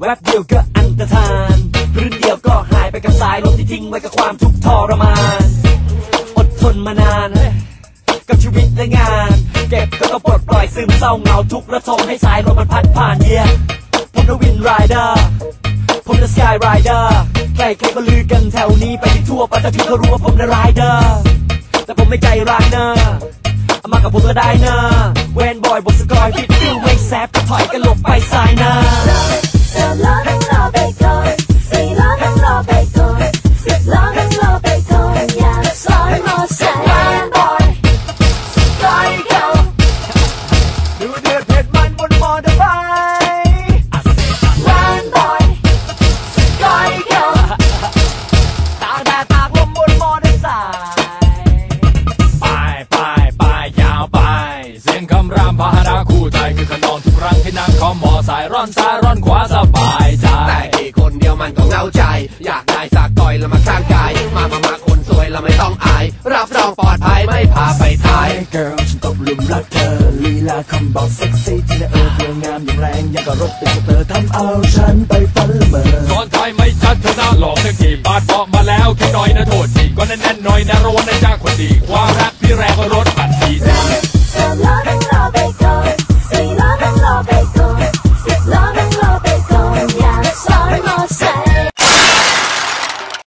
แวบเดียวก็อันตรธานพื้นเดียวก็หายไปกับสายลมที่ทิ้งไว้กับความทุกข์ทรมาน อดทนมานาน กับชีวิตและงาน เก็บก็ต้องปลดปล่อยซึมเศร้าเหงาทุกข์ระทมให้สายลมมันพัดผ่านเยียผมนวินไรเดอร์ผมจะสกายไรเดอร์ใครใครก็ลือกันแถวนี้ไปที่ทั่วปัตตานีเขารู้ว่าผมนะไรเดอร์แต่ผมไม่ใจร้ายเนอะมากับผมก็ได้เนอะเวนบอยบทสกอยฟิตฟิลไม่แซบก็ถอยกันหลบไปซ้ายเนอ ร่อนซ้ายร่อนขวาสบายใจแต่กี่คนเดียวมันก็เหงาใจ อยากได้สักต่อยแล้วมาข้างกาย มามามาคนสวยแล้วไม่ต้องอาย รับรองปลอดภัยไม่พาไปทายเกิร์ลฉันตกหลุมรักเธอลีลาคำบอกเซ็กซี่ที่ละเออเธองามอย่างแรงอย่างกับรถติดสเตอร์ทำเอาฉันไปฝันละเมอตอนไทยไม่ชัดเธอหน้าหลอกสักทีปาดเบาะมาแล้วแค่น้อยนะโทษทีก็แน่นๆหน่อยนะระวังนะจ้าคนดีความรักพี่แรง